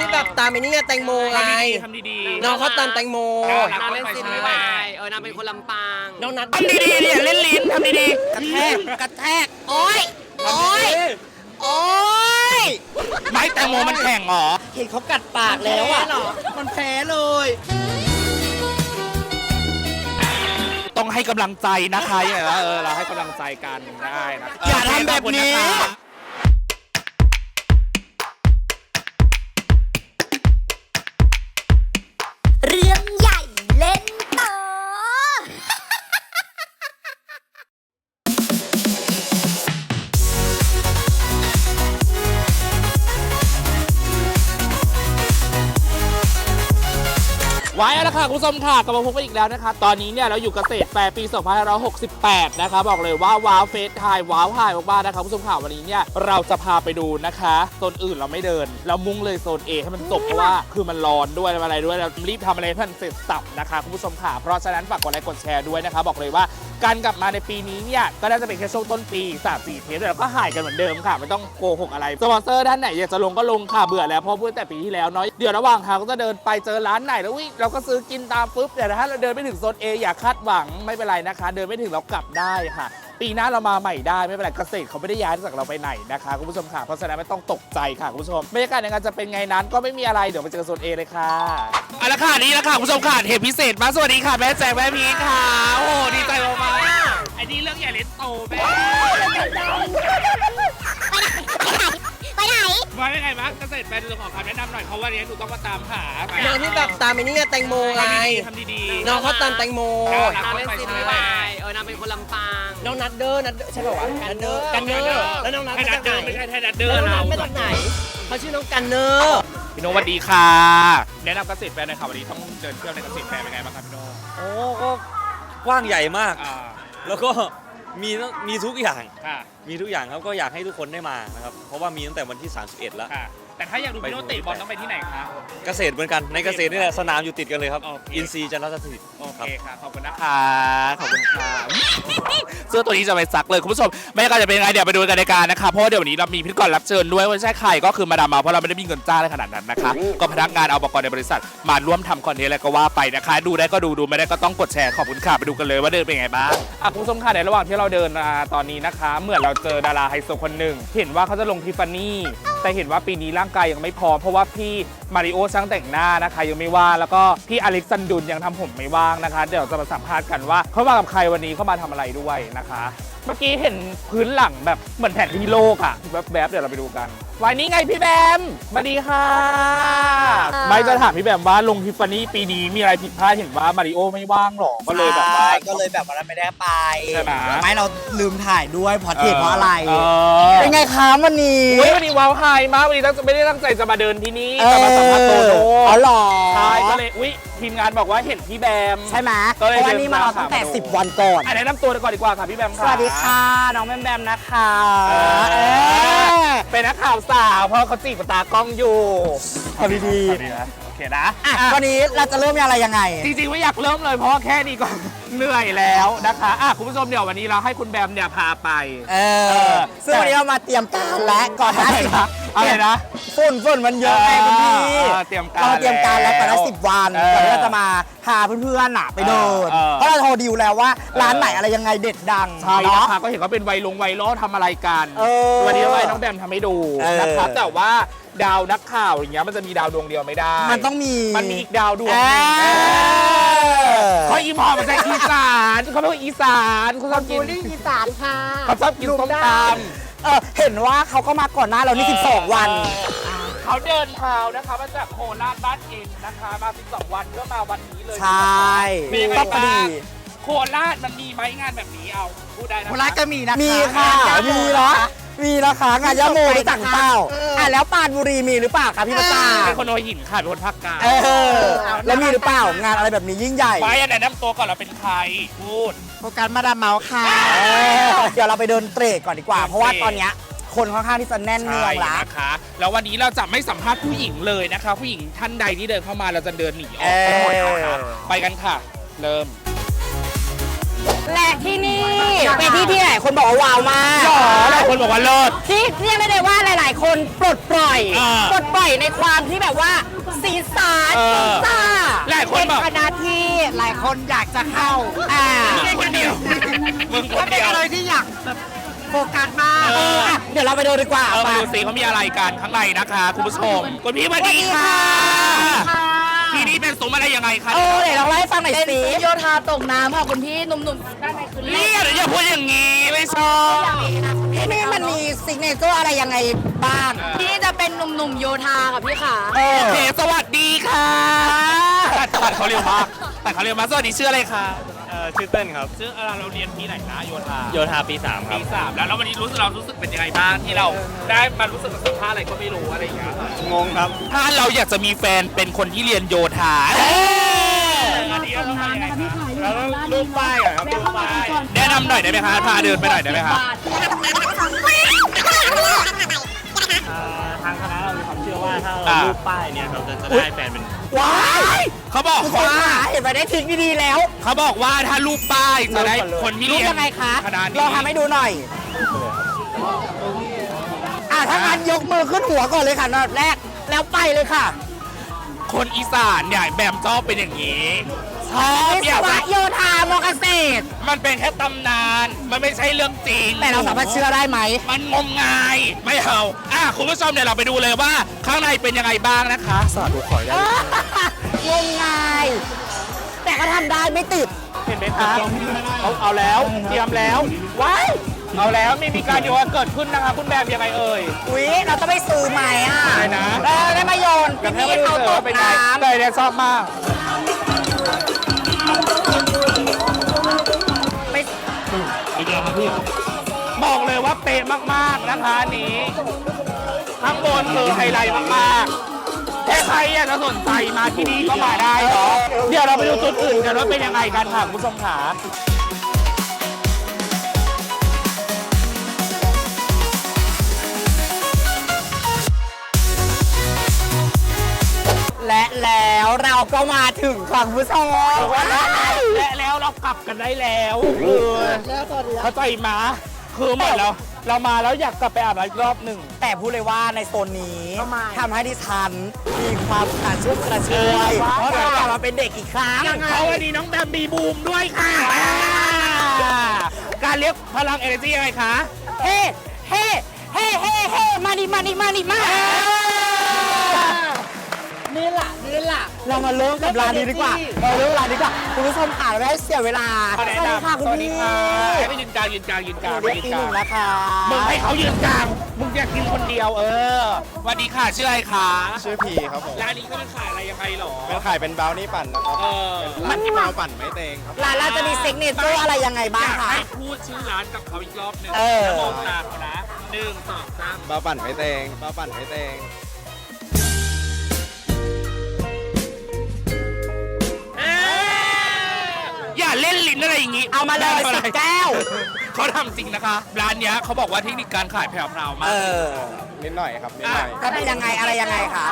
ที่แบบตามไอ้นี่ไงแตงโมไง ทำดีๆ น้องเขาตามแตงโมน่ารักนางเล่นซีรีส์วายเออนางเป็นคนลำปางน้องนัดทำดีๆเนี่ยเล่นลิ้นทำดีกระแทกกระแทกโอ๊ยโอ๊ยโอ๊ยๆไม้แตงโมมันแข็งเหรอ เห็นเขากัดปากแล้วอะมันแพ้เลย ต้องให้กำลังใจนะคะอย่างไรเออเราให้กำลังใจกันได้นะอย่าทำแบบนี้ ขอบคุณะคะ ไว้แล้วค่ะคุณผู้ชมค่ะกลับมาพบกันอีกแล้วนะคะ ตอนนี้เนี่ยเราอยู่เกษตรแฟร์ปี2568 นะคะ บอกเลยว่าว้าวเฟสไทยว้าวไฮมากๆนะคะคุณผู้ชมค่ะวันนี้เนี่ยเราจะพาไปดูนะคะโซนอื่นเราไม่เดิน เรามุ่งเลยโซน A ให้มันจบเพราะว่าคือมันร้อนด้วยอะไรด้วยเรารีบทำอะไรให้มันเสร็จสับนะคะคุณผู้ชมค่ะเพราะฉะนั้นฝากกดไลค์กดแชร์ด้วยนะคะ บอกเลยว่าการกลับมาในปีนี้เนี่ยก็น่าจะเป็นแค่ช่วงต้นปี3 4เทปแล้วก็หายกันเหมือนเดิมค่ะไม่ต้องโกหกอะไรสปอนเซอร์ท่านไหนอยากจะลงก็ลงค่ะเบื่อแล้วเพราะพูดแต่ปีที่แล้วเนาะเดี๋ยวระหว่างทางก็จะเดินไปเจอร้านไหนแล้วอุ๊ยเราก็ซื้อกินตามปุ๊บเดี๋ยวถ้าเราเดินไม่ถึงโซน A อย่าคาดหวังไม่เป็นไรนะคะ เดินไม่ถึงเรากลับได้ค่ะ ปีหน้าเรามาใหม่ได้ไม่เป็นไรเกษตรเขาไม่ได้ย้ายจากเราไปไหนนะคะคุณผู้ชมค่ะเพราะฉะนั้นไม่ต้องตกใจค่ะคุณผู้ชมบรรยากาศในงานจะเป็นไงนั้นก็ไม่มีอะไรเดี๋ยวไปเจอโซน A เลยค่ะเอาละค่ะนี่ละค่ะคุณผู้ชมค่ะเหตุพิเศษมาสวัสดีค่ะแม่แจงแม่พีคค่ะโอ้โหดีใจมากๆอันนี้เรื่องใหญ่เล็กโตแม่ไปไหน ว่ายังไงบ้างเกษตรแฟร์ดูขอคำแนะนำหน่อยเพราะวันนี้หนูต้องมาตามหาน้องที่แบบตามไอ้นี่ไงแตงโมไง ทำดีๆ น้องเขาตามแตงโม นางเล่นซีรีส์วายเออนางเป็นคนลำปาง น้องนัดเดอร์นัดเดอร์ใช่ป่าววะนัดเดอร์กันเนอร์แล้วน้องนัดไทมายดัจาดกเดิไหนมไม่ใช่ไทยดัดเดิมแล้วน้องนัเราดมาจากไหนเขาชื่อน้องกันเนอร์พี่โนสวัสดีค่ะ แนะนำเกษตรแฟร์หน่อยค่ะวันนี้ต้องเดินเที่ยวในเกษตรแฟร์เป็นไงบ้างครับพี่โนโอ้ก็กว้างใหญ่มาก อ่าแล้วก็ มีตั้งมีทุกอย่าง ค่ะ มีทุกอย่างครับก็อยากให้ทุกคนได้มานะครับ เพราะว่ามีตั้งแต่วันที่ 31 แล้ว ค่ะ แต่ถ้าอยากดูพี่โนเตะบอลต้องไปที่ไหนคะ เกษตรเหมือนกันในเกษตรนี่แหละสนามอยู่ติดกันเลยครับ โอเค อินซีย์จันทรสถิตโอครัเคบค่ะขอบคุณนะคะ ขอบคุณค่ะ เสื้อตัวนี้จะไปซักเลย คุณผู้ชมบรรยากาศจะเป็นยังไงเดี๋ยวไปดูกันในรายการนะคะเพราะว่าเดี๋ยววันนี้เรามีพิธีกรรับเชิญด้วยว่าไม่ใช่ใครก็คือมาดามเมาเพราะเราไม่ได้มีเงินจ้างอะไรขนาดนั้นนะคะ ก็พนักงานเอาบกในบริษัท มาร่วมทำคอนเทนต์อะไรก็ว่าไปนะคะ ดูได้ก็ดูดูไม่ได้ก็ต้องกดแชร์ขอบคุณค่ะไปดูกันเลยว่าเดินเป็นยังไงบ้างอะคุณผู้ชมค่ะในระหว่างที่เราเดินมาตอนนี้นะคะ เหมือนเราเจอดาราไฮโซคนหนึ่งเห็นว่าเขาจะลงทิฟฟานี่ แต่เห็นว่าปีนี้ร่างกายยังไม่พร้อมเพราะว่าพี่มาริโอช่างแต่งหน้านะคะ ยังไม่ว่างแล้วก็พี่อเล็กซันดุนยังทำผมไม่ว่างนะคะ เดี๋ยวจะมาสัมภาษณ์กันว่าเขามากับใครวันนี้เขามาทำอะไรด้วยนะคะ เมื่อกี้เห็นพื้นหลังแบบเหมือนแผนที่โลกอะแวบๆเดี๋ยวเราไปดูกันวันนี้ไงพี่แบมสวัสดีค่ะ ไม่จะถามพี่แบมว่าลงทิฟฟานี่ปีนี้มีอะไรผิดพลาดเห็นว่ามาริโอไม่ว่างหรอ ก็เลยแบบว่า ใช่ก็เลยแบบวันนั้นไม่ได้ไปใช่ไหม ไม่เราลืมถ่ายด้วยเพราะเหตุเพราะอะไร เออเป็นไงคะวันนี้เฮ้ยวันนี้ว้าวไฮมากวันนี้ตั้งไม่ได้ตั้งใจจะมาเดินที่นี่แต่มาสัมภาษณ์โตโน่อ๋อเหรอใช่ก็เลยอุ้ยทีมงานบอกว่าเห็นพี่แบม ใช่ไหมก็เลยเพราะวันนี้มาเราเดินทางตั้งแต่มาดู 10 วันก่อน อะแนะนำตัวก่อนดีกว่าค่ะพี่แบมสค่ะ วัสดีค่ะ น้องแบมแบมนะคะเออ เออเป็นนักข่าวสาวเพราะเขาจีบตากล้องอยู่ขอดีดีนะโอ เคนะๆอะวันนี้เราจะเริ่มอะไรยังไง จริงๆไม่อยากเริ่มเลยเพราะว่าแค่นี้ก็ เหนื่อยแล้วนะคะอะคุณผู้ชมเดี๋ยววันนี้เราให้คุณแบมเนี่ยพาไป เอเออ อซึ่งวันนี้เรามาเตรียมการและก่อนหน้าสิบอะไรนะฝุ่นฝุ่นมันเยอะไงคุณพี่เออเตรียมการเรามาเตรียมการแล้วก่อนหน้าแล้วสิบวันเออก่อนที่เราจะมาพาเพื่อนๆน่ะไปเดินเออเพราะเราโทรดิวแล้วว่าร้านไหนอะไรยังไงเด็ดดังใช่เนาะนะคะก็เห็นเขาเป็นไวลงไวรัลทำอะไรกัน เออวันนี้ไว้น้องแบมทำให้ดูเออนะครับแต่ว่า ดาวนักข่าวอย่างเงี้ยมันจะมีดาวดวงเดียวไม่ได้ มันต้องมี มันมีอีกดาวดวงเอหนึ่งอเขาอีหมอมาจากอีสานเขาเป็นคนอีสานเขาชอบกินอีสานค่ะเขาชอบกินส้มตเออเห็นว่าเขาก็มาก่อนหน้าเราำนี่ 12 วันเออเขาเดินเท้านะคะมาจากโคราชบ้านเองนะคะ มา 12 วันเพื่อมาวันนี้เลยใช่มีไงก็พอบ้าดี งโคราชมันมีไหมงานแบบนี้เอาพูดได้นะโคราชก็มีนะคะมีค่ะงานมีเหรอ มีนะคะงานยะโมรู้จักเปล่าอะแล้วปรานบุรีมีหรือเปล่าคะพี่ประตาเป็นคนโนหินค่ะเป็นคนภาคกลางเออแล้วมีหรือเปล่างานอะไรแบบนี้ยิ่งใหญ่ ไปอันไหนน้ำตัวก่อนเราเป็นใครพูด โฟกัสมาดามเมาส์ค่ะ เดี๋ยวเราไปเดินเตรกก่อนดีกว่าเดินเตร่เพราะว่าตอนเนี้ยคนค่อนข้างที่จะแน่นเนืองใช่ละ นะคะ แล้ววันนี้เราจะไม่สัมภาษณ์ผู้หญิงเลยนะคะ ผู้หญิงท่านใดที่เดินเข้ามาเราจะเดินหนีออกทั้งหมดนะคะเออ ไปกันค่ะ เริ่ม และที่นี่เป็นที่ที่หลายคนบอกว่าว้าวมากหรอหลายคนบอกว่าเลิศ ที่เรียกได้เลยว่าหลาย ๆ คนปลดปล่อยอ่าปลดปล่อยในความที่แบบว่าสีสันเออสีซ่าหลายคนบอกเป็นคณะที่หลายคนอยากจะเข้าอ่ามึงคนเดียวมึงคนเป็นเดียวอะไรที่อยากแบบโฟกัสมากเอออะเดี๋ยวเราไปดูดีกว่าเออไปมาดูสิเขามีอะไรกันข้างในนะคะ คุณผู้ชมคุณพี่สวัสดีค่ะที่ นี่เป็นซุ้มอะไรยังไงคะเออเดี๋ยวเราเล่าให้ฟังหน่อยสิโยธาตกน้ำค่ะคุณพี่หนุ่มๆด้านในคือเล่นเนี่ยเดี๋ยวอย่าพูดอย่างนี้ ไม่ชอบที่นี่มันมีซิกเนเจอร์อะไรยังไงบ้างที่จะเป็นหนุ่มๆโยธาค่ะพี่ขาเออโอเคสวัสดีค่ะตัดตัดเขาเร็วมากตัดเขาเร็วมากสวัสดีชื่ออะไรคะเอ่อชื่อเต้นครับชื่ออะไรเราเรียนที่ไหนนะโยธาโยธาปี3ครัปีบ สามแล้วแล้ววันนี้รู้สึกเรารู้สึกเป็นยังไงบ้างที่เราได้มารู้สึกกับสัมภาษณ์อะไรก็ไม่รู้อะไรอย่างเงี้ยงงครับ ถ้าเราอยากจะมีแฟนเป็นคนที่เรียนโยธาอันนี้เราต้องทำยังไงคะเราต้องรูปป้ายก่อนครับรูปป้ายแนะนำหน่อยได้ไหมคะพาเดินไปหน่อยได้ไหมคะอ่าทางคณะเรามีความเชื่อว่าถ้าอ่าเรารูปป้ายเนี่ยเราจะจะได้แฟนเป็นว้าย เขาบอกคุณคนว่าหาเห็นไหมได้ทริกดีๆแล้วเขาบอกว่าถ้ารูปป้ายจะได้คนที่รู้เรียนยังไงคะคณะนี้ลองทำให้ดูหน่อย อะถ้างั้นยกมือขึ้นหัวก่อนเลยค่ะอันดับแรก แล้วไปเลยค่ะคนอีสานเนี่ยแบมชอบเป็นอย่างนี้ชอบวิอศยากวะจะโยธามอเกษตร มันเป็นแค่ตำนาน มันไม่ใช่เรื่องจริง แต่เราสามารถเชื่อได้ไหม มันงมงายไม่เอาอะคุณผู้ชมเดี๋ยวเราไปดูเลยว่า ข้างในเป็นยังไงบ้างนะคะ สาธุขอได้ งมงาย แต่ก็ทำได้ไม่ติด เห็นไหมคะเอาเอาแล้วเตรียมแล้วว้ายเอาแล้วไม่มีการโยนเกิดขึ้นนะคะ คุณแบมยังไงเอ่ย อุ๊ย เราต้องไปซื้อใหม่อะอะไรนะ เออได้มาโยนพี่พี่เขาตกน้ำเลยเนี่ยชอบมากไม่บอกเลยว่าเป๊ะมากๆนะคะอันนี้ข้างบนคือไฮไลท์มากๆ ถ้าใครอยากจะสนใจมาที่นี่ก็มาได้เนาะเดี๋ยวเราไปดูจุดอื่นกันว่าเป็นยังไงกันค่ะคุณผู้ชมขาและแล้วเราก็มาถึงฝั่งผู้ชมและแล้วเรากลับกันได้แล้วเออเข้าใจมาคือหมือนเรา เรามาแล้วอยากกลับไปอาบน้ำอีกรอบหนึ่ง แต่พูดเลยว่าในโซนนี้ทำให้ดิฉันมีความกระชุ่มกระชวยเออ เพราะเรากลับมาเป็นเด็กอีกครั้งเพราะวันนี้น้องแบมมีบูมด้วยค่ะการเรียกพลังเอเนจียังไงคะ เฮ้เฮ้เฮ้เฮ้เฮ้มาดิมาดิมาดิมานี่แหละ นี่แหละเรามาเริ่มกับร้านนี้ดีกว่าเราเริ่มร้านนี้ดีกว่า คุณผู้ชมอ่านไม่ให้เสียเวลาสวัสดีค่ะคุณสวัสดีพี่ค่ะให้ยืนกลางยืนกลางยืนกลางเรียกยืนตีกหลางนึ่งนะคะมึงให้เขายืนกลาง มึงอยากกินคนเดียวเออสวัสดีค่ะชื่ออะไรคะชื่อพีครับผม ร้านนี้เขาเป็นขายอะไรยังไงหรอเป็นขายเป็นบราวนี่ปั่นนะครับ เออร้านที่มาปั่นไม่เตงครับ ร้านเราจะมีซิกเนเจอร์อะไรยังไงบ้างอยากคะให้พูดชื่อร้านกับเขาอีกรอบหนึ่งเออแล้วมองตาเขานะหนึ่งสองสามบราวปั่นไม่เตงบราวปั่นไม่เตง อย่าเล่นลิ้นอะไรอย่างงี้เอามาเลยไทำอะไรสิบแก้ว เขาทำจริงนะคะ ร้านเนี้ยเขาบอกว่าเทคนิคการขายแผ่วพราวมาเอก อนิดหน่อยครับนิดหน่อยก็เป็นยังไงอะไรยังไงคะ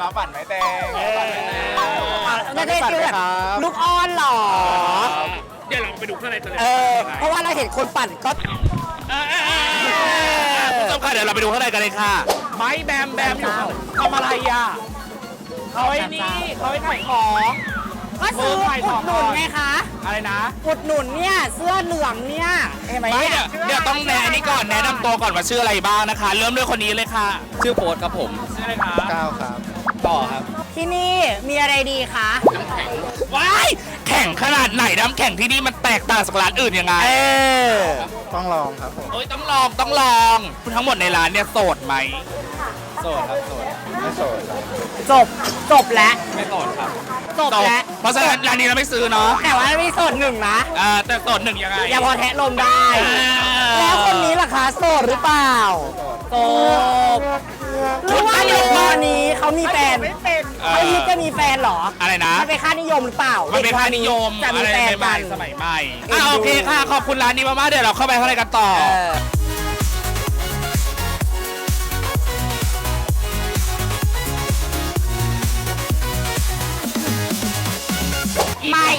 บราวปั่นไม่เตงบราวปั่นไม่เตงไม่ได้คือแบบครับลูกอ้อนเหรอ เดี๋ยวเราไปดูข้างในกันเลยเออ เพราะว่าเราเห็นคนปั่นก็ เออเออเออคุณผู้ชมค่ะเดี๋ยวเราไปดูข้างในกันเลยค่ะ ไม้แบมแบมอยู่ทำอะไรอะเขาไอ้นี่เขาไอ้ขายของ ก็ซื้อเออขายขอุองดหนุนไงคะ อะไรนะอุดหนุนเนี่ยเสื้อเหลืองเนี่ยเห็นไหมไม่เนี่เดี๋ยวยเดี๋ยวต้องแนะนี่ก่อนแนะนำตัวก่อนว่าชื่ออะไรบ้างนะคะ เริ่มด้วยคนนี้เลยค่ะ ชื่อโฟร์ครับผม ชื่ออะไรคะก้าวครับ ต่อครับ ที่นี่มีอะไรดีคะว้ายแข่งขนาดไหนน้ำแข่งที่นี่มันแตกต่างจากร้านอื่นยังไง เออต้องลองครับผมโอ้ยต้องลองต้องลอง ทั้งหมดในร้านเนี่ยโสดไหมโสดครับโสด ไม่โสดครับจบจบแล้วไม่โสดครับจบแล้วเพราะฉะนั้นร้านนี้เราไม่ซื้อเนาะแต่ว่ามีโสดหนึ่งนะ อ่าแต่โสดหนึ่งยังไง อย่าพอแทะลมได้ อ่า แล้วคนนี้ล่ะคะโสดหรือเปล่าโสดหรือว่าเด็กมอนี้เขามีแฟนเขาคิดจะมีแฟนเหรออะไรนะ มันเป็นค่านิยมหรือเปล่ามันเป็นค่านิยมจะมีอะไรแฟนใหกัม่น ๆสมัยใหม่อะโอเคค่ะ ขอบคุณร้านนี้มากๆเดี๋ยวเราเข้าไปข้างในกันต่อ เออ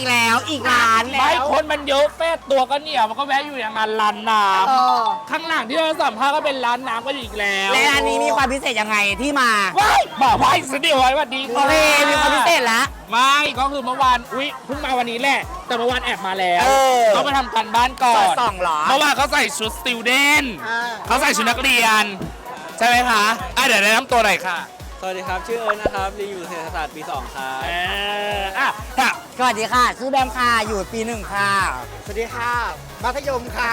อมาอีกแล้วอีกร้านไม่คนมันเยอะแฟดตัวก็เหนียวมันก็แวะอยู่อย่างนั้นร้านน้เออำข้างหลังที่เราสัมภาษณ์ก็เป็นร้านน้ำก็อยู่อีกแล้วและร้านนี้มีความพิเศษยังไงที่มาว้ายบอกไว้สวัสดีไว้สวัสดีโอเคมีความพิเศษละ ไม่ก็คือเมื่อวานอุ้ยเพิ่งมาวันนี้แหละ แต่เมื่อวานแอบมาแล้วเออ เขามาทำการบ้านก่อสอนดส่องเหรอ เมื่อวานเขาใส่ชุดสติวเดนอ่าเขาใส่ชุดนักเรียน ใช่ไหมคะอะเดี๋ยวแนะนำตัวหน่อยค่ะสวัสดีครับ ชื่อเอิร์นนะครับเรียนอยู่เศรษฐศาสตร์ปี 2 ครับ เอออะค่ะ สวัสดีค่ะ ชื่อแบมค่ะ อยู่ปีหนึ่งค่ะ สวัสดีค่ะมัธยมค่ะ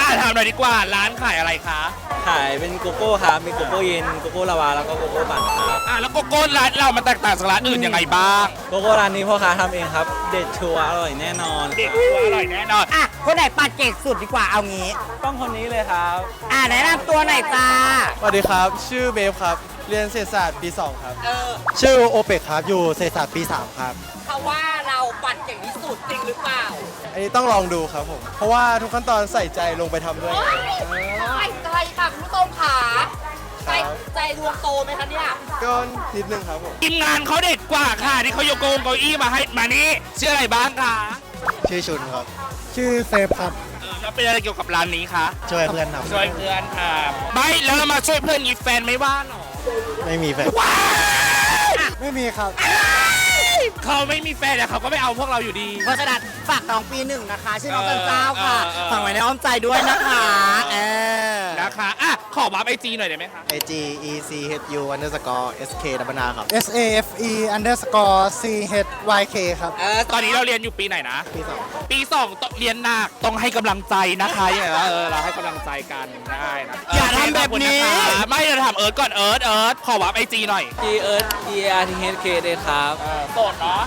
อะถามหน่อยดีกว่าร้านขายอะไรคะ ขายเป็นโกโก้ครับ มีโกโก้เย็น โกโก้ลาวา แล้วก็โกโก้ปั่นครับอะแล้วโกโก้ร้านเรามันแตกต่างจากร้านอื่นยังไงบ้าง โกโก้ร้านนี้พ่อค้าทำเองครับ เด็ดชัวร์อร่อยแน่นอนเด็กชัวร์อร่อยแน่นอน อะ คนไหนปัดเก่งสุดดีกว่าเอางี้ ต้องคนนี้เลยครับ อะแนะนำตัวหน่อยจ้า สวัสดีครับ ชื่อเบฟครับ เรียนเศรษฐศาสตร์ปี 2 ครับ ชื่อโอเปกครับ อยู่เศรษฐศาสตร์ปี 3 ครับ เขาว่าเราปัดเก่งที่สุดจริงหรือเปล่าอันนี้ต้องลองดูครับผม เพราะว่าทุกขั้นตอนใส่ใจลงไปทำด้วยใช่ใจค่ะคุณผู้ชมขาใจใจดวงโตไหมคะเนี่ย ก็นิดนึงครับผม ทีมงานเขาเด็ดกว่าค่ะที่เขาโยกโกงเก้าอี้มาให้มานี่ชื่ออะไรบ้างคะชื่อชุนครับ ชื่อเซฟครับ เออแล้วเป็นอะไรเกี่ยวกับร้านนี้คะช่วยเพื่อนทำช่วยเพื่อนค่ะไม่แล้วเรามาช่วยเพื่อนมีแฟนไม่ว่าหรอไม่มีแฟนว้ายไม่มีครับ เขาไม่มีแฟนแต่เขาก็ไม่เอาพวกเราอยู่ดี เพราะฉะนั้นฝากน้องปีหนึ่งนะคะชื่อน้องเอจัอนเจ้าค่ะเออเออ ฝากไว้ในอ้อมใจด้วยนะคะเออ นะคะอะ ขอบัฟไอจีหน่อยได้ไหมคะ A G E C H U underscore S K ดับนาครับ S A F E underscore C H Y K ครับ เออตอนนี้เราเรียนอยู่ปีไหนนะ ปีสองปีสองต้องเรียนหนักต้องให้กำลังใจนะคะอย่างไรเออเราให้กำลังใจกันได้นะอย่าทำแบบนี้ ขอคุณะคะไม่เราถามเอิร์ธก่อนเอิร์ธเอิร์ธขอบัฟไอจีหน่อย G เอิร์ธ E R T H K เลยครับโสดเนาะ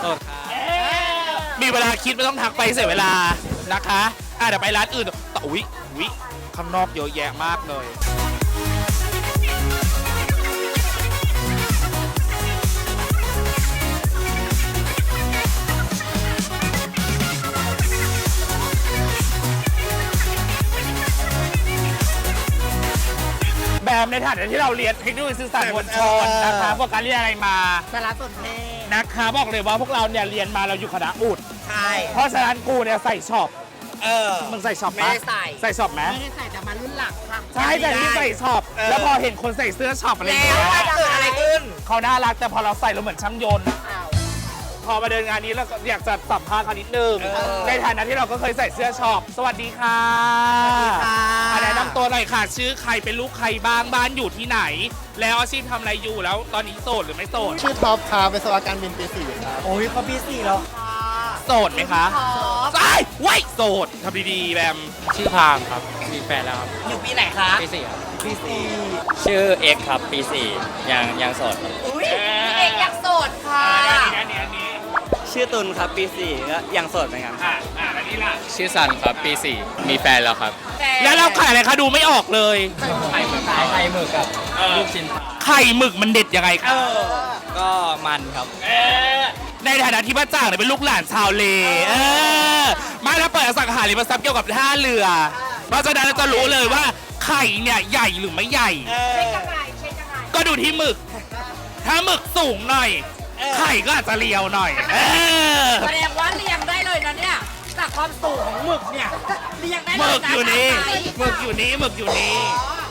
โสดครับ มีเวลาคิดไม่ต้องทักไปเสียเวลานะคะ อะเดี๋ยวไปร้านอื่นแต่อุ๊ยอุ๊ย ข้างนอกเยอะแยะมากเลยแบบในฐานะที่เราเรียนเทคโนโลยีสื่อสารมวลชนนะคะพวกการเรียนอะไรมาสารสนเทศนะคะบอกเลยว่าพวกเราเนี่ยเรียนมาเราอยู่คณะอุดใช่เพราะฉะนั้นกูเนี่ยใส่ช็อป เออ มึงใส่ช็อปไม่ได้ใส่ ใส่ช็อปไหมไม่ได้ใส่แต่มารุ่นหลังค่ะใช่แต่ที่ใส่ช็อปเออ แล้วพอเห็นคนใส่เสื้อช็อปอะไรอย่างแล้เงี้วยเกิดอะไรขึ้น เขาน่ารักแต่พอเราใส่เราเหมือนช่างยนต์พอมาเดินงานนี้เราก็อยากจะสัมภาษณ์เขานิดนึง เออ ในฐานะที่เราก็เคยใส่เสื้อช็อปสวัสดีค่ะสวัสดีค่ะอะแนะนำตัวหน่อยค่ะ ชื่อใครเป็นลูกใครบ้าง บ้านอยู่ที่ไหน แล้วอาชีพทำอะไรอยู่แล้ว ตอนนี้โสดหรือไม่โสด ชื่อท็อปครับเป็นสวัสดิการบินปีสี่ครับโอ้ยเขาปีสี่แล้วค่ะโสดไหมคะใช่ไว้ยโสดทำดีๆแบมชื่อพามครับ มีแฟนแล้วครับอยู่ปีไหนคะปีสี่ครับปีสี่ชื่อเอ็กครับปีสี่ยังยังโสดครับอุ้ยพี่เอกอยากโสดค่ะอันนี้อันนี้ชื่อตุลครับปี4ก็ยังโสดเหมือนกันอะอะอันนี้ล่ะชื่อซันครับปีสี่มีแฟนแล้วครับ แล้วเราขายอะไรคะดูไม่ออกเลยไข่หมึกไข่หมึกกับลูกชิ้นปลาไข่หมึกมันเด็ดยังไงคะก็มันครับเออ ในฐานะที่ป้าจ่างเนี่ยเป็นลูกหลานชาวเลเออมาแล้วเปิดอสังหาริมทรัพย์เกี่ยวกับท่าเรือ เพราะฉะนั้นเราจะรู้เลยว่าไข่เนี่ยใหญ่หรือไม่ใหญ่ เช็คยังไงเช็คยังไงก็ดูที่หมึก ถ้าหมึกสูงหน่อย ไข่ก็อาจจะเรียวหน่อย เออ แสดงว่าเรียงได้เลยนะเนี่ย จากความสูงของหมึกเนี่ยเรียงได้หเลมึยกนะอยู่นี่ไซส์หมึกอยู่นี่หมึกอยู่นี่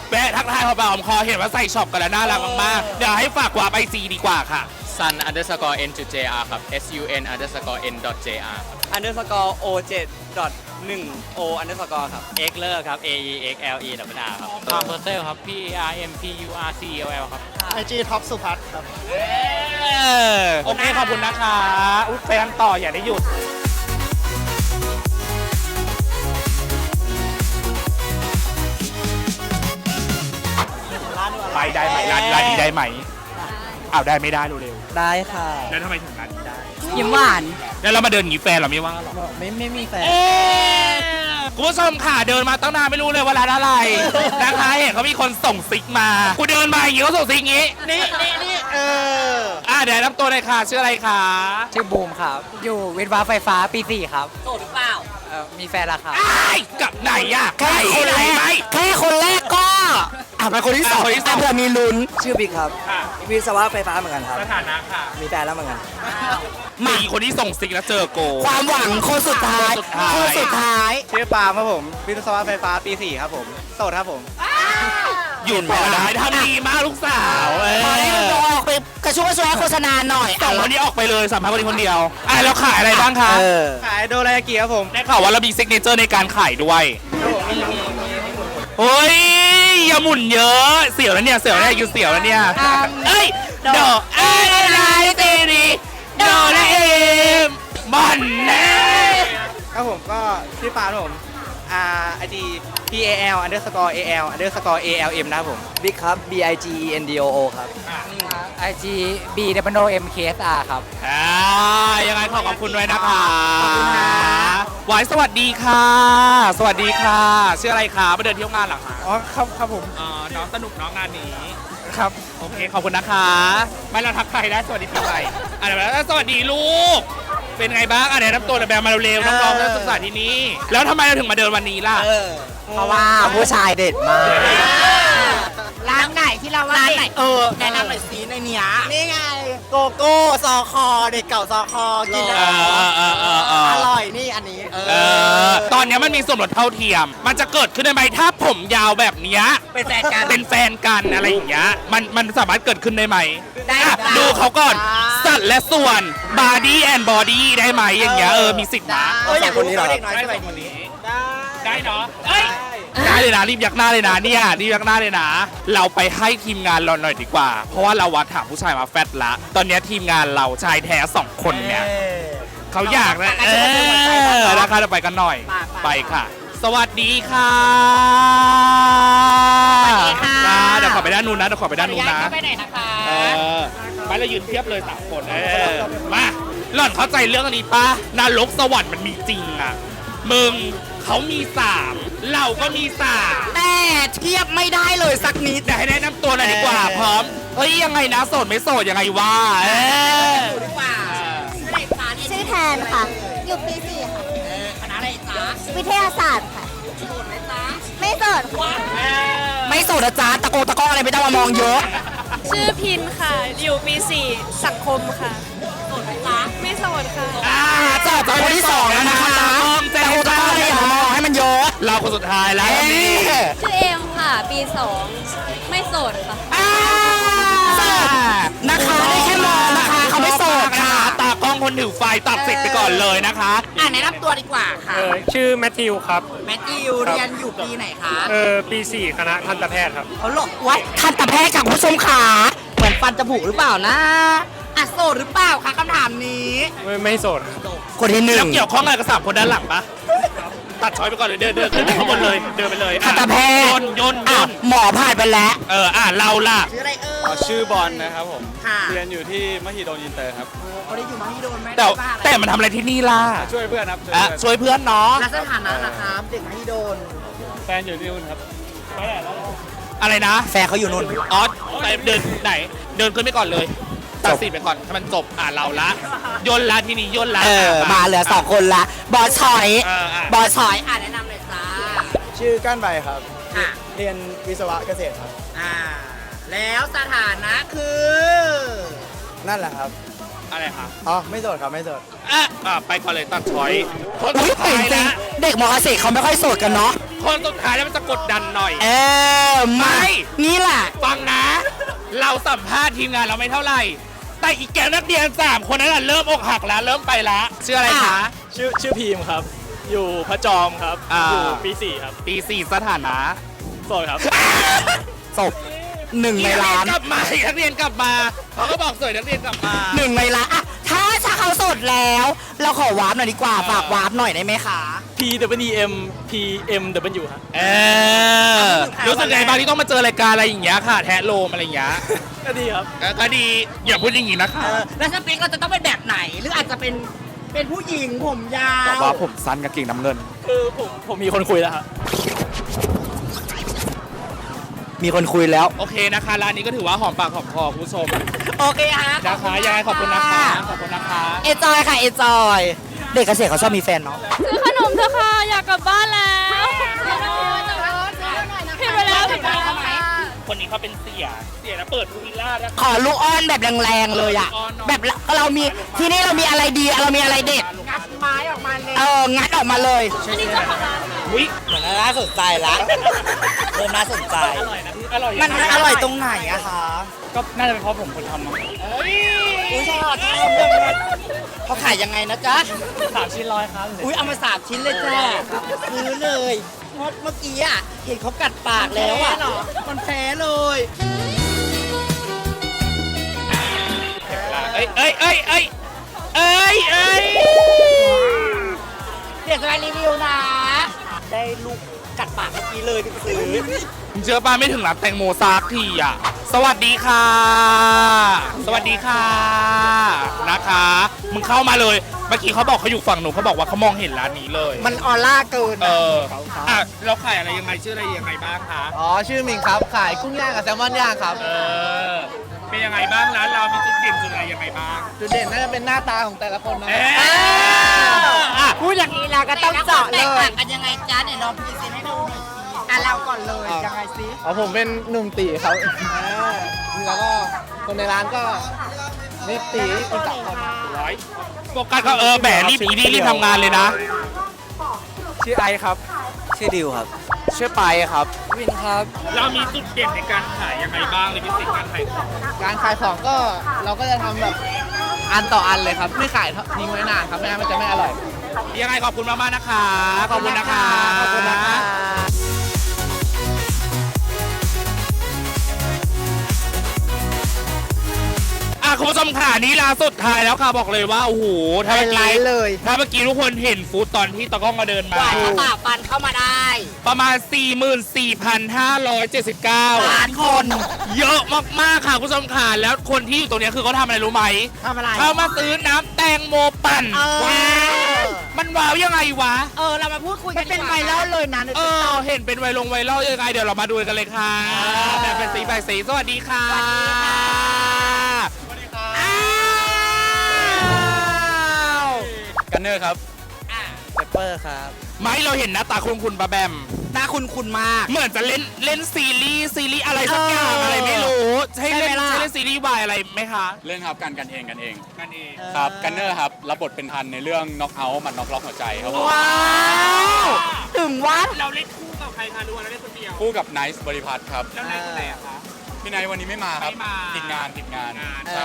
แวะทักทายพอเบาอมคอเห็นว่าใส่ช็อปกันแล้วน่ารักมากๆเดี๋ยวให้ฝากวาไปซีดีกว่าค่ะ ซัน underscore n jr ครับ s u n underscore n dot jr ครับ underscore o 7 dot 1 o underscore ครับเอ็กเลอร์ครับ a e x l e ดับเบิลอาครับพามเพอร์เซลครับ p a r m p u r c e l l ครับไอจีท็อปสุพัฒน์ครับเออโอเค ขอบคุณนะคะอุ๊ยไปกันต่ออย่าได้หยุดไปได้ไหมร้านร้านนี้ได้ไหมอ้าวได้ไม่ได้เร็ว ได้ค่ะๆแล้วทำไมถึงร้านนี้ได้ ยิ้มหวาน แล้วเรามาเดินหนีแฟนเราไม่ว่าหรอไม่ไม่มีแฟน เอ๊ะคุณผู้ชมค่ะเดินมาตั้งนานไม่รู้เลยว่าร้านอะไร นะคะเห็นเขามีคนส่งซิกมา กูเดินมาอย่างนี้เขาส่งซิกอย่างนี้ นี่นี่นี่เออ อะเดี๋ยวรับตัวเลยค่ะชื่ออะไรคะ ชื่อบูมครับ อยู่วิทย์วาไฟฟ้าปี4ครับ โสดหรือเปล่า เอมีแฟนแล้วครับไอ้ายกับไหนอะแค่คนแรไหนกแค่คนแรกก็อะไปคนที่สองอะคนที่สอง อะเผื่อมีลุ้นชื่อบิ๊กครับค่ะ วิศวะไฟฟ้าเหมือนกันครับ สถานะค่ะมีแฟนแล้วเหมือนกัน มีคนที่ส่งซิกแล้วเจอโก ความหวังคนสุดท้ายคนสุดท้ายคนสุดท้าย ชื่อปาล์มครับผม วิศวะไฟฟ้าปี 4 ครับผม โสดครับผม หยุดไม่ได้ทำดีมากลูกสาวเอพอได้อออกไปกระชุ่มกระชวยโฆษณาหน่อยสองคนนี้ออกไปเลยสัมภาษณ์คนนี้คนเดียวอะแล้วขายอะไรบ้างคะเออ ขายโดรายากิครับผมได้ข่าวว่าเรามีซิกเนเจอร์ในการขายด้วยเฮ้ยอย่าหมุนเยอะ เสียวแล้วเนี่ย เสียวแล้วอยู่เสียวแล้วเนี่ยเอ้ยโดเอ้ยลายเตรีโดและเอมมันแน่ครับผมก็ชื่อปาล์มครับผม R I D P A L underscore A L underscore A L M นะครับผม บิ๊กครับ B I G E N D O O ครับ IG B W M K S R ครับ อ่ายังไงขอขอบคุณด้วยนะคะขอบคุณค่ะ หวายสวัสดีค่ะ สวัสดีค่ะ ชื่ออะไรคะมาเดินเที่ยวงานเหรอคะอ๋อครับครับผมอ๋อน้องสนุกน้องงานนี้ ครับ โอเค ขอบคุณนะคะ ไม่เราทักใครได้สวัสดีปีใหม่อะเดี๋ยวแล้วสวัสดีลูก เป็นไงบ้างอะเดี๋ยวน้ำตัวเดี๋ยวแบมมาเร็วๆน้องๆนักศึกษาที่นี่ แล้วทำไมเราถึงมาเดินวันนี้ล่ะเพราะว่าผู้ชายเด็ดมากร้านไหนที่เราว่าร้านไหนเด็ดเออแนะนำหน่อยสิในเนี้ยนี่ไงโกโก้ซอคอเด็กเก่าซอคอกินเออเออเออเอออร่อยนี่อันนี้เออตอนเนี้ยมันมีส่วนลดเท่าเทียม มันจะเกิดขึ้นได้ไหมถ้าผมยาวแบบเนี้ยเป็นแฟนกันเป็นแฟนกันอะไรอย่างเงี้ยมันมันสามารถเกิดขึ้นได้ไหมได้อะได้ ดูเขาก่อน ได้สั ดและส่วน body and body ได้ไหมอย่างเงี้ยเออ มีสิทธิ์นะ เอออยากคนนี้เหรอเด็กน้อยสมัยนี้ได้เนาะเอ้ย ได้เลยนะรีบยักหน้าเลยนะเนี่ยรีบยักหน้าเลยนะ เราไปให้ทีมงานเราหน่อยดีกว่า เพราะว่าเราวัดถามผู้ชายมาแฟตละ ตอนเนี้ยทีมงานเราชายแท้สองคนเนี่ย เขาอยากนะเออนะคะเราไปกันหน่อย ไปค่ะ สวัสดีค่ะสวัสดีค่ะเดี๋ยวขอไปด้านนู้นนะเดี๋ยวขอไปด้านนู้นนะ ไปไหนนะคะ เออไปแล้วยืนเทียบเลยสามคนเออมาหล่อนเข้าใจเรื่องอันนี้ปะนรกสวรรค์มันมีจริงอะ มึงเขามีสามเราก็มีสามแต่เทียบไม่ได้เลยสักนิด เดี๋ยวให้แนะนำตัวหน่อยดีกว่าพร้อมเฮ้ยยังไงนะโสดไม่โสดยังไงวะเออดีกว่าชื่ออะไรคะนี่ชื่อแทนค่ะ อยู่ปี วิทยาศาสตร์ค่ะโสดไหมจ๊ะไม่โสดค่ะไม่โสดนะจ๊ะตะโกตะก้ออะไรไม่ต้องมามองเยอะ ชื่อพินค่ะ อยู่ปี4สังคมค่ะโสดไหมจ๊ะไม่โสดค่ะ อ่าเจอคนที่สองแล้วนะคะแจ้ตะงโกตะก้ออะไรอย่ามามองให้มันเยอะเราคนสุดท้ายแล้วเอ๊ะชื่อเอมค่ะ ปี2ไม่โสดค่ะ อ่าโสดนะคะได้แค่มองนะคะเขาไม่โสดค่ะ ตากล้องคนถือไฟตัดเสร็จไปก่อนเลยนะคะอะ แนะนำตัวดีกว่าค่ะชื่อแมทธิวครับ แมทธิวเรียนอยู่ปีไหนคะเออปี4คณะทันตแพทย์ครับ เขาหลบไว้ทันตแพทย์ค่ะคุณผู้ชมขาเหมือนฟันจะผุหรือเปล่านะอะโสดหรือเปล่าคะคำถามนี้ ไม่ไม่โสดครับคนที่หนึ่แล้งวเกี่ยวข้องอะไรกับสามคนด้านหลังปะ ตัดช้อยไปก่อนเลยเดินเดินขึ้นไปข้างบนเลยเดินไปเลยทันตแพทย์โยนโยนโยอะนหมอผ่านไปแล้ว เอออะเราล่ะ ชื่ออะไรเอ่ย ชื่อบอลนะครับผมค่ะ เรียนอยู่ที่มหิดลอินเตอร์ครับ เขาได้อยู่มาที่โดนไหมแต่บ้าอะไรแต่มันทำอะไรที่นี่ล่ะช่วยเพื่อนครับอะช่วยเพื่อนช่วยเพื่อนเนาะแล้วสถานะนะครับเด็กมาที่โดนแฟนอยู่ที่นู่นครับอะไรนะแฟนเขาอยู่นู่นอ๋อไปเดินไหน เดินขึ้นไปก่อนเลย ตัดสินไปก่อนให้มันจบอะเราละย่นละทีนี้ย่นละเออะมาเหลือสองคนละ บอสชอย เอออะบอสชอย อะแนะนำเลยจ้าชื่อก้านใบครับ ค่ะเรียนวิศวะเกษตรครับ อ่า แล้วสถานะคือ นั่นแหละครับ อะไรคะอ๋อ ไม่โสดครับ ไม่โสด อะอะไปก่อนเลยตัดช้อยคนอุ้ยสุดจริท้างยจริงนะๆเด็กมอเกษตรเขาไม่ค่อยโสดกันเนาะ คนสุดท้ายแล้วมันจะกดดันหน่อย เออ มา ไม่ นี่แหละ ฟังนะ เราสัมภาษณ์ทีมงานเราไม่เท่าไหร่ แต่อีกแกวนักเรียนสามคนนั้นนะเริ่มอกหักแล้วเริ่มไปละชื่ออะไรคะ ชื่อชื่อพีมครับ อยู่พระจอมครับอ่าอยู่ปี4ครับปีสี่สถานะโสดครับ ศพหนึ่งในล้านกลับมาอีกนักเรียนกลับมาเขาก็บอกสวยนักเรียนกลับมาหนึ่งในล้านอะถ้าถ้าเขาสดแล้ว เราขอวาร์ปหน่อยดีกว่าฝากวาร์ปหน่อยได้ไหมคะ P W M P M W ครับเออรู้สึกไงบ้างที่ต้องมาเจอรายการอะไรอย่างเงี้ยค่ะ แทะโลมอะไรอย่างเงี้ยก็ดีครับ เออก็ดีอย่าพูดอย่างงี้นะคะ เออแล้วสเปคเราจะต้องเป็นแบบไหน หรืออาจจะเป็นเป็นผู้หญิงผมยาวบอกว่าผมสั้นกับเก่งน้ำเงิน คือผมผมมีคนคุยแล้วครับมีคนคุยแล้ว โอเคนะคะ ร้านนี้ก็ถือว่าหอมปากหอมคอคุณผู้ชมโอเคฮะนะคะยังไงขอบคุณนะคะ ขอบคุณนะคะ เอจอยค่ะ เอจอย เด็กเกษตรเขาชอบมีแฟนเนาะ ซื้อขนม เถอะค่ะ อยากกลับบ้านแล้วผิดไปแล้วผิดไปแล้วคนนี้เขาเป็นเสีย เสียแล้วเปิดพูวิลล่าแล้วขอลูกอ้อนแบบแรงๆเลยอะ แบบเรามีที่นี่เรามีอะไรดีเรามีอะไรเด็ด งัดไม้ออกมาเลย เออ งัดออกมาเลยอุ้ยเหมือนน่าสนใจละเริ่มน่าสนใจ อร่อยนะ อร่อย มันอร่อยตรงไหนอะคะ ก็น่าจะเป็นเพราะผมคนทำมั้ง อุ้ยชอบชอบเขาขายยังไงนะจ๊ะ สามชิ้นร้อยครับอุ้ยเอามาสามชิ้นเลยจ้าซื้อเลยเพราะเมื่อกี้อะเห็นเขากัดปากแล้วอะมันแพ้เลยเอ้ยเอ้ยเอ้ยเอ้ยเอ้ยเอ้ยเดี๋ยวจะไปรีวิวนะ ได้ลูกกัดปากเมื่อกี้เลยที่ไปซื้อผมเชื่อป้าไม่ถึงรับแตงโมซักทีอะ สวัสดีค่ะ สวัสดีค่ะ นะคะ มึงเข้ามาเลย เมื่อกี้เขาบอกเขาอยู่ฝั่งหนูเขาบอกว่าเขามองเห็นร้านนี้เลย มันออร่าเกินเอออะเราขายอะไรยังไงชื่ออะไรยังไงบ้างคะอ๋อชื่อมิงครับขายกุ้งย่างกับแซลมอนย่างครับ เออ เป็นยังไงบ้างร้านเรามีจุดเด่นจุดอะไรยังไงบ้าง จุดเด่นน่าจะเป็นหน้าตาของแต่ละคนนะเอ๊ะอะพูดอย่างนี้แล้วก็ต้องเจาะเลย แตกต่างกันยังไงจ๊ะเนี่ยลองพรีเซนต์ให้ดูหน่ อยสิอะเราก่อนเลยยังไงสิอ๋อผมเป็นหนุ่มตีครับแล้วก็คนในร้านก็เรียกตีคุณจักรครับร้อยโฟกัสก็เออแหมรีบอีนี่รีบทำงานเลยนะ ชื่อไอครับ ชื่อดิวครับ ชื่อไปครับ วินครับ เรามีจุดเด่นในการขายยังไงบ้างในพิเศษการขายของการขายของก็เราก็จะทำแบบอันต่ออันเลยครับ ไม่ขายทิ้งไว้นานครับไม่งั้นมันจะไม่อร่อยยังไงขอบคุณมากๆนะคะ ขอบคุณนะคะ ขอบคุณนะคะ คุณผู้ชมค่ะนี่ลาสุดท้ายแล้วค่ะบอกเลยว่าโอ้โหถ้าเมื่อไลกี้ท์เลย ถ้าเมื่อกี้ทุกคนเห็นฟูดตอนที่ตะกล้องมาเดินกมาว่าจะฝ่าฟันเข้ามาได้ประมาณ44,579ล้านคน เยอะมากๆค่ะคุณผู้ชมค่ะแล้วคนที่อยู่ตรงเนี้ยคือเขาทำอะไรรู้ไหม ทำอะไร เขามาซื้อน้ำแตงโมปั่นเออ ว้าวมันว้าวยังไงวะ เออ เรามาพูดคุยกันเป็นไวรัลเลยนะในเอติ๊กต็ออก เห็นเป็นไวลงไวรัลยังไง เดี๋ยวเรามาดูกันเลยค่ะ แบบเป็นสีแบบสีสวัสดีค่ะ ส กันเนอร์ครับเปเปอร์ครับ ไม่เราเห็นหน้าตาคุณคุณปะแบม หน้าคุณคุณมาก เหมือนจะเล่นเล่นซีรีส์ซีรีส์อะไรสักอย่างเออออะไรไม่รู้ใช่เล่นใช่ไหมล่ะ ใช่เล่นซีรีส์วายอะไรไหมคะเล่นครับกันกันเองกันเอง กันเองครับกันเนอร์ครับรับบทเป็นทันในเรื่องน็อกเอาท์มันน็อกล็อกหัวใจครับผมว้าวถึงวัด เราเล่นคู่กับใครคะหรือว่าเราเล่นคนเดียวคู่กับไนซ์บริพัตรครับ แล้วเล่นคนไหนอะคะ พี่ไนท์วันนี้ไม่มาครับไม่มา ติดงานติดงานงานใช่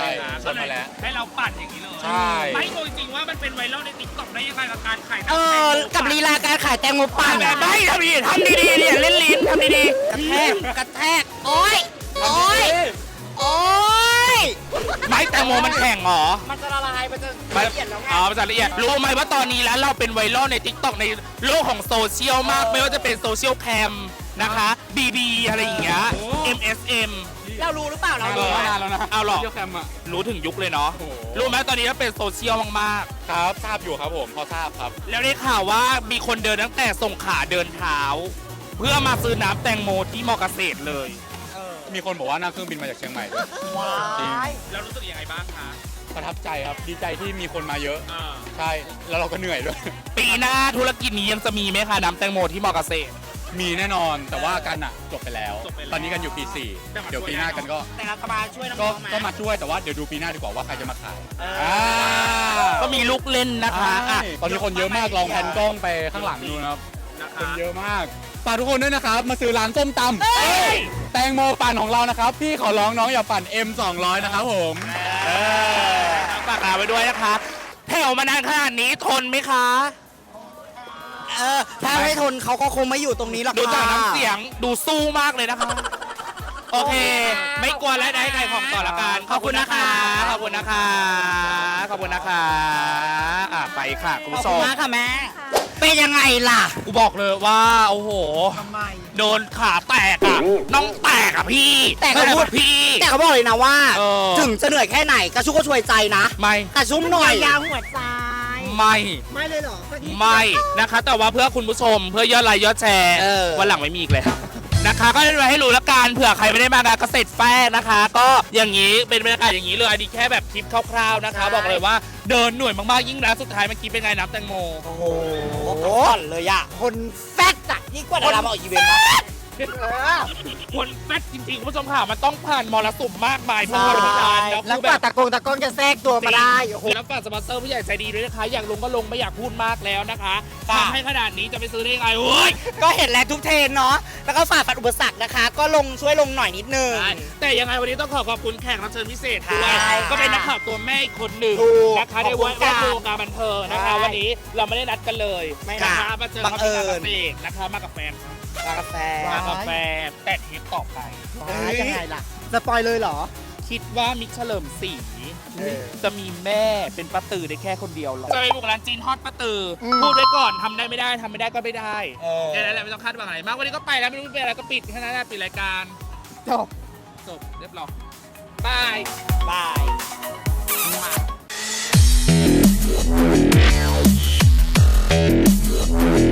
นะชวนมาแล้ว ให้เราปั่นอย่างนี้เลยใช่ ไม่รู้จริงๆว่ามันเป็นไวรัลในติ๊กต็อกได้ยังไงกับการขายเออ กับลีลาการขายแตงโมปั่นแบบไม่ทำดีทำดีๆเนี่ยเล่นลิ้นทำดีกระแทกกระแทกโอ้ยโอ้ยโอ้ยๆไม่แตงโมมันแข็งเหรอมันจะละลายมันจะมันละเอียดแล้วไงอ๋อภาษาละเอียดรู้ไหมว่าตอนนี้แล้วเราเป็นไวรัลใน t ิ k t o k ในโลกของโซเชียลมาก ไม่ว่าจะเป็นโซเชียลแคมนะคะ BB อะไรอย่างเงี้ย MSM เรารู้หรือเปล่าเราเอรู้อไหม นานแล้วนะเอาหรอ เที่ยวแคมป์อะ รู้ถึงยุคเลยเนาะ โอ้โห รู้ไหมตอนนี้เราเป็นโซเชียลมากครับ ทราบอยู่ครับผม พอทราบครับ ๆ แล้วได้ข่าวว่ามีคนเดินตั้งแต่ส่งขาเดินเท้า เพื่อมาซื้อน้ำแตงโมที่มอเกษตรเลย มีคนบอกว่านั่งเครื่องบินมาจากเชียงใหม่ด้วยจริงแล้วรู้สึกยังไงบ้างคะประทับใจครับ ดีใจที่มีคนมาเยอะใช่ แล้วเราก็เหนื่อยด้วย ปีหน้าธุรกิจนี้ยังจะมีไหมคะน้ำแตงโมที่มอเกษตร มีแน่นอนแต่ว่ากันอะจบไปแล้ว จบไปแล้วตอนนี้กันอยู่ปีแต่มา4เดี๋ยวช่วยปีหน้าได้เนอะกันก็แต่เราจะมาช่วยน้ก็องๆไหมก็มาช่วยแต่ว่าเดี๋ยวดูปีหน้าดีกว่าว่าใครจะมาขายก็มีลูกเล่นนะคะอะ ตอนนี้คนเยอะมากลองแพนกล้องไปข้างหลังดูนะครับคนเยอะมากฝากทุกคนด้วยนะครับ มาซื้อร้านส้มตำแตงโมปั่นของเรานะครับ พี่ขอร้องน้องอย่าปั่น M 200นะครับผม เออฝากเอาไว้ด้วยนะคะแถวมานานขนาดนี้ทนไหมคะ เออถ้าไม่ทนเขาก็คงไม่อยู่ตรงนี้หรอกดูจากค่ะน้ำเสียงดูสู้มากเลยนะคะ โอเค ไม่กลัวและได้ใครของต่อละกันขอบคุณนะคะ ขอบคุณนะคะ ขอบคุณนะคะอะไปค่ะคุณขอบผู้ชคุณมมากค่ะแม่เป็นยังไงล่ะ กูบอกเลยว่าโอ้โหทำไมโดนขาแตกอะน้องแตกอะพี่แต่เขาพูดแบบพี่ แต่เขาบอกเลยนะว่า เออ ถึงจะเหนื่อยแค่ไหนกระชุ่มก็ช่วยใจนะไม่ กระชุ่มหน่อยยาวหัวใจ ไม่ ไม่เลยเหรอไม่นะคะ แต่ว่าเพื่อคุณผู้ชมเพื่อยอดไลค์ยอดแชร์เออ วันหลังไม่มีอีกแล้วนะคะ ก็ได้ไว้ให้รู้ละกันเผื่อใครไม่ได้มางานเกษตรแฟร์นะคะ ก็อย่างนี้เป็นบรรยากาศอย่างนี้เลยอันนี้แค่แบบคลิปคร่าวๆนะคะบอกเลยว่าเดินหน่วยมากๆยิ่งนะสุดท้ายเมื่อกี้เป็นไงนับแตงโม โอ้โหก่อนเลยอะคนแฟตอะยิ่งกว่าดารามาออกอีเวนต์นะ คนแฟตจริงๆคุณผู้ชมค่ะมันต้องผ่านมรสุมมากมายเพื่อมาถึงการแล้วแล้วคือก็แบบตะโกงตะโกนจะแทรกตัวมาได้โอ้โหคือน้ำฝากสปอนเซอร์ผู้ใหญ่ใจดีด้วยนะคะ อยากลงก็ลงไม่อยากพูดมากแล้วนะคะค่ะ ทำให้ขนาดนี้จะไปซื้อได้ยังไงโอ้ยก็เห็นแล้วทุกเทรนเนาะ แล้วก็ฝ่าฟันอุปสรรคนะคะ ก็ลงช่วยลงหน่อยนิดนึง แต่ยังไงวันนี้ต้องขอขอบคุณแขกรับเชิญพิเศษด้วย ใช่ค่ะก็เป็นนักข่าวตัวแม่อีกคนหนึ่งถูกนะคะในขอบคุวณงค่ะวงการบันเทิงนะคะ ใช่วันนี้เราไม่ได้นัดกันเลยไม่นะนะคะมาเจอบังเอิญเขาที่งานเกษตรนะคะมากับแฟน มากาแฟ มากักัแฟนแต่ทิปต่อไป ว้ยังไงล่ะสปอยเลยเหรอ คิดว่ามิกเฉลิมสีจะมีแม่เป็นป้าตือได้แค่คนเดียวหรอ จะไปบุกร้านจีนฮอตป้าตือพูดไว้ก่อนทำได้ไม่ได้ทำไม่ได้ก็ไม่ได้เออ แค่นั้นแหละไม่ต้องคาดหวังอะไรมากวันนี้ก็ไปแล้วไม่รู้เป็นอะไรก็ปิดแค่นั้นแหละปิดรายการจบ จบเรียบร้อยบาย บาย Thank.